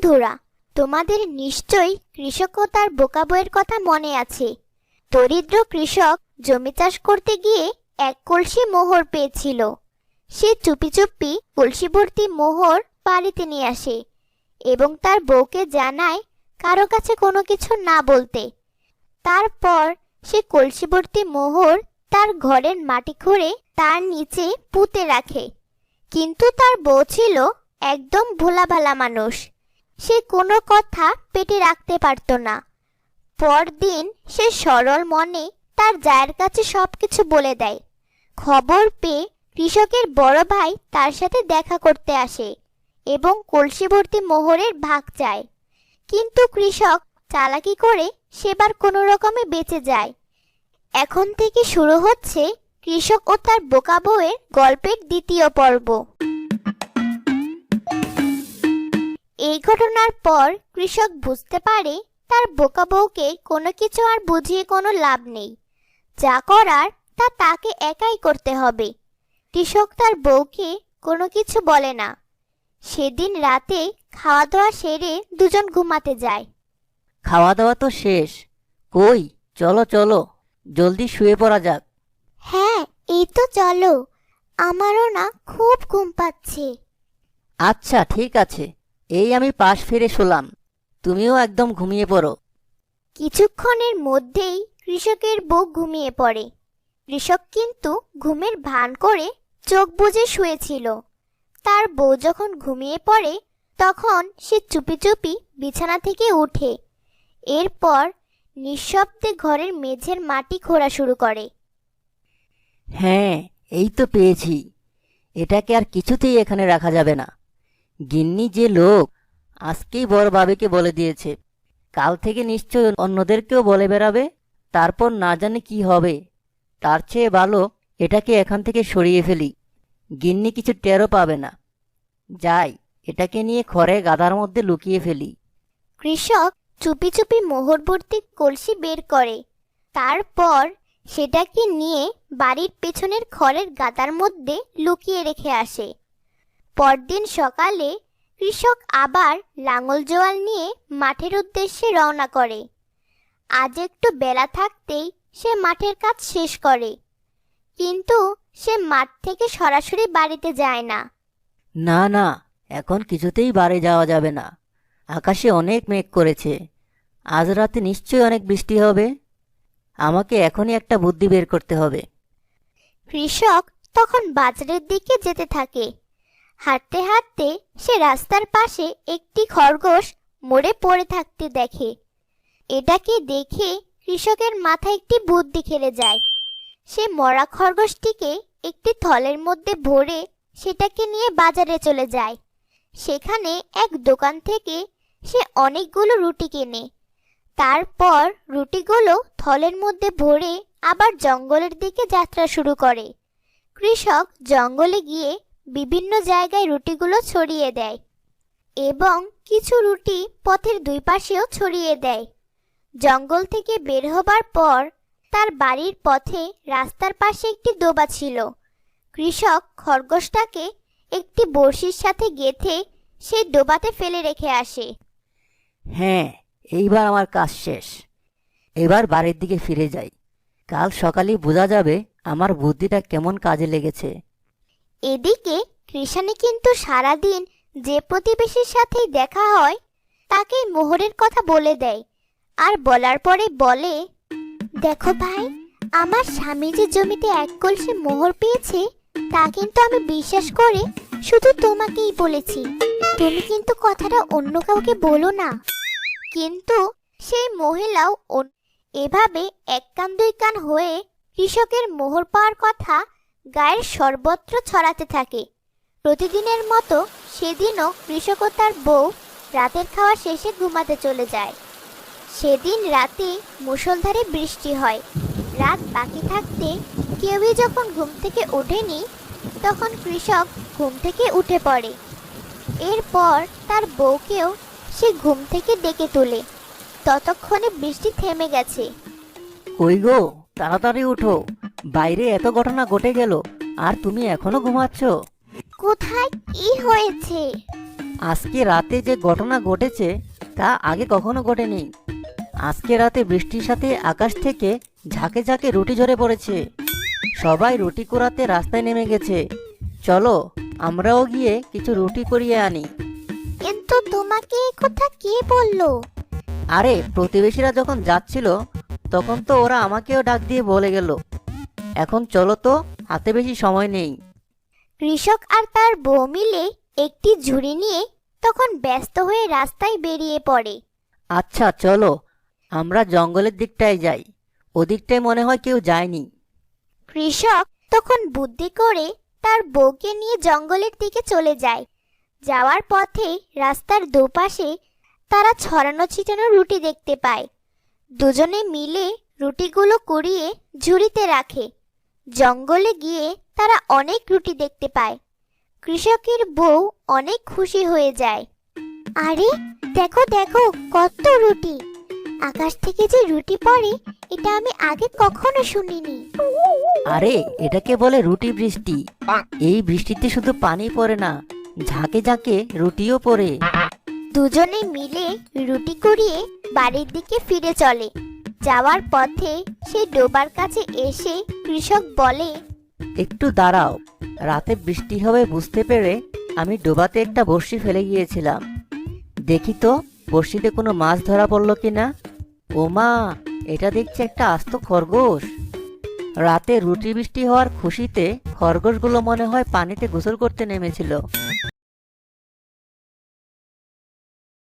বন্ধুরা, তোমাদের নিশ্চয়ই কৃষক ও তার বোকা বইয়ের কথা মনে আছে। দরিদ্র কৃষক জমি চাষ করতে গিয়ে এক কলসি মোহর পেয়েছিল। সে চুপি চুপি কলসি ভর্তি মোহর বাড়িতে নিয়ে আসে এবং তার বউকে জানায় কারও কাছে কোনো কিছু না বলতে। তারপর সে কলসি ভর্তি মোহর তার ঘরের মাটি খুঁড়ে তার নিচে পুঁতে রাখে। কিন্তু তার বউ ছিল একদম ভোলাভালা মানুষ। সে কোনো কথা পেটে রাখতে পারত না। পরদিন সে সরল মনে তার জায়ের কাছে সব কিছু বলে দেয়। খবর পেয়ে কৃষকের বড় ভাই তার সাথে দেখা করতে আসে এবং কলসি ভর্তি মোহরের ভাগ চায়। কিন্তু কৃষক চালাকি করে সেবার কোনো রকমে বেঁচে যায়। এখন থেকে শুরু হচ্ছে কৃষক ও তার বোকা বউয়ের গল্পের দ্বিতীয় পর্ব। এই ঘটনার পর কৃষক বুঝতে পারে তার বোকা বউকে কোনো কিছু আর বুঝিয়ে কোনো লাভ নেই। যা করার তা তাকে একাই করতে হবে। কৃষক তার বউকে কোনো কিছু বলে না। সেদিন রাতে খাওয়া দাওয়া সেরে দুজন ঘুমাতে যায়। খাওয়া দাওয়া তো শেষ। কই? চলো চলো। জলদি শুয়ে পড়া যাক। হ্যাঁ এই তো চলো। আমারও না খুব ঘুম পাচ্ছে। আচ্ছা ঠিক আছে। এই আমি পাশ ফিরে শুলাম। তুমিও একদম ঘুমিয়ে পড়ো। কিছুক্ষণের মধ্যেই কৃষকের বউ ঘুমিয়ে পড়ে। কৃষক কিন্তু ঘুমের ভান করে চোখ বুজে শুয়েছিল। তার বউ যখন ঘুমিয়ে পড়ে তখন সে চুপি চুপি বিছানা থেকে উঠে। এরপর নিঃশব্দে ঘরের মেঝের মাটি খোঁড়া শুরু করে। হ্যাঁ এই তো পেয়েছি। এটাকে আর কিছুতেই এখানে রাখা যাবে না। গিন্নি যে লোক, আজকেই বড় বাবিকে বলে দিয়েছে। কাল থেকে নিশ্চয় অন্যদেরকেও বলে বেড়াবে, তারপর না জানে কি হবে। তার চেয়ে ভালো এটাকে এখান থেকে সরিয়ে ফেলি। গিন্নি কিছু টেরও পাবে না। যাই, এটাকে নিয়ে খড়ে গাদার মধ্যে লুকিয়ে ফেলি। কৃষক চুপি চুপি মোহরবর্তী কলসি বের করে। তারপর সেটাকে নিয়ে বাড়ির পেছনের খড়ের গাদার মধ্যে লুকিয়ে রেখে আসে। পরদিন সকালে কৃষক আবার লাঙল জোয়াল নিয়ে মাঠের উদ্দেশ্যে রওনা করে। আজ একটু বেলা থাকতেই সে মাঠের কাজ শেষ করে। কিন্তু সে মাঠ থেকে সরাসরি বাড়িতে যায় না। না না এখন কিছুতেই বাড়ি যাওয়া যাবে না। আকাশে অনেক মেঘ করেছে। আজ রাতে নিশ্চয়ই অনেক বৃষ্টি হবে। আমাকে এখনই একটা বুদ্ধি বের করতে হবে। কৃষক তখন বাজারের দিকে যেতে থাকে। হাঁটতে হাঁটতে সে রাস্তার পাশে একটি খরগোশ মরে পড়ে থাকতে দেখে। এটাকে দেখে কৃষকের মাথায় একটি বুদ্ধি খেলে যায়। সে মরা খরগোশটিকে একটি থলের মধ্যে ভরে সেটাকে নিয়ে বাজারে চলে যায়। সেখানে এক দোকান থেকে সে অনেকগুলো রুটি কেনে। তারপর রুটিগুলো থলের মধ্যে ভরে আবার জঙ্গলের দিকে যাত্রা শুরু করে। কৃষক জঙ্গলে গিয়ে বিভিন্ন জায়গায় রুটিগুলো ছড়িয়ে দেয় এবং কিছু রুটি পথের দুই পাশেও ছড়িয়ে দেয়। জঙ্গল থেকে বের হবার পর তার বাড়ির পথে রাস্তার পাশে একটি ডোবা ছিল। কৃষক খরগোশটাকে একটি বড়শির সাথে গেথে সেই ডোবাতে ফেলে রেখে আসে। হ্যাঁ এইবার আমার কাজ শেষ। এবার বাড়ির দিকে ফিরে যাই। কাল সকালেই বোঝা যাবে আমার বুদ্ধিটা কেমন কাজে লেগেছে। এদিকে কৃষানি কিন্তু সারাদিন যে প্রতিবেশীর সাথেই দেখা হয় তাকে মোহরের কথা বলে দেয়। আর বলার পরে বলে, দেখো ভাই, আমার স্বামী যে জমিতে এক কলসে মোহর পেয়েছে, তা কিন্তু আমি বিশ্বাস করে শুধু তোমাকেই বলেছি। তুমি কিন্তু কথাটা অন্য কাউকে বলো না। কিন্তু সেই মহিলাও এভাবে এক কান দুই কান হয়ে কৃষকের মোহর পাওয়ার কথা গায়ের সর্বত্র ছড়াতে থাকে। প্রতিদিনের মতো সেদিনও কৃষক তার বউ রাতের খাওয়া শেষে ঘুমাতে চলে যায়। সেদিন রাতে মুষলধারে বৃষ্টি হয়। রাত বাকি থাকতে কেউই যখন ঘুম থেকে ওঠেনি, তখন কৃষক ঘুম থেকে উঠে পড়ে। এরপর তার বউকেও সে ঘুম থেকে ডেকে তোলে। ততক্ষণে বৃষ্টি থেমে গেছে। কই গো, তাড়াতাড়ি উঠো। বাইরে এত ঘটনা ঘটে গেল আর তুমি এখনও ঘুমাচ্ছ? কোথায়? কি হয়েছে? আজকে রাতে যে ঘটনা ঘটেছে তা আগে কখনো ঘটেনি। আজকে রাতে বৃষ্টির সাথে আকাশ থেকে ঝাঁকে ঝাঁকে রুটি ঝরে পড়েছে। সবাই রুটি কুড়াতে রাস্তায় নেমে গেছে। চলো আমরাও গিয়ে কিছু রুটি করিয়ে আনি। কিন্তু তোমাকে এই কথা কে বলল? আরে প্রতিবেশীরা যখন যাচ্ছিল তখন তো ওরা আমাকেও ডাক দিয়ে বলে গেল। এখন চলো তো হাতে বেশি সময় নেই। কৃষক আর তার বউ মিলে একটি ঝুড়ি নিয়ে তখন ব্যস্ত হয়ে রাস্তায় বেরিয়ে পড়ে। আচ্ছা চলো আমরা জঙ্গলের দিকটায় যাই। ওদিকটায় মনে হয় কেউ যায়নি। কৃষক তখন বুদ্ধি করে তার বউকে নিয়ে জঙ্গলের দিকে চলে যায়। যাওয়ার পথে রাস্তার দুপাশে তারা ছড়ানো ছিটানো রুটি দেখতে পায়। দুজনে মিলে রুটিগুলো কুড়িয়ে ঝুড়িতে রাখে। জঙ্গলে গিয়ে তারা অনেক রুটি দেখতে পায়। কৃষকের বউ অনেক খুশি হয়ে যায়। আরে দেখো দেখো কত রুটি। আকাশ থেকে যে রুটি পড়ে এটা আমি আগে কখনো শুনিনি। আরে এটাকে বলে রুটি বৃষ্টি? এই বৃষ্টিতে শুধু পানি পড়ে না ঝাঁকে ঝাঁকে রুটিও পড়ে। দুজনে মিলে রুটি কুড়িয়ে বাড়ির দিকে ফিরে চলে। যাওয়ার পথে সে ডোবার কাছে এসে কৃষক বলে, একটু দাঁড়াও, রাতে বৃষ্টি হবে বুঝতে পেরে আমি ডোবাতে একটা বড়শি ফেলে গিয়েছিলাম। দেখি তো, বড়শিতে কোনো মাছ ধরা পড়ল কিনা? ও মা, এটা দেখছি একটা আস্ত খরগোশ। রাতে রুটি বৃষ্টি হওয়ার খুশিতে খরগোশগুলো মনে হয় পানিতে গোসল করতে নেমেছিল।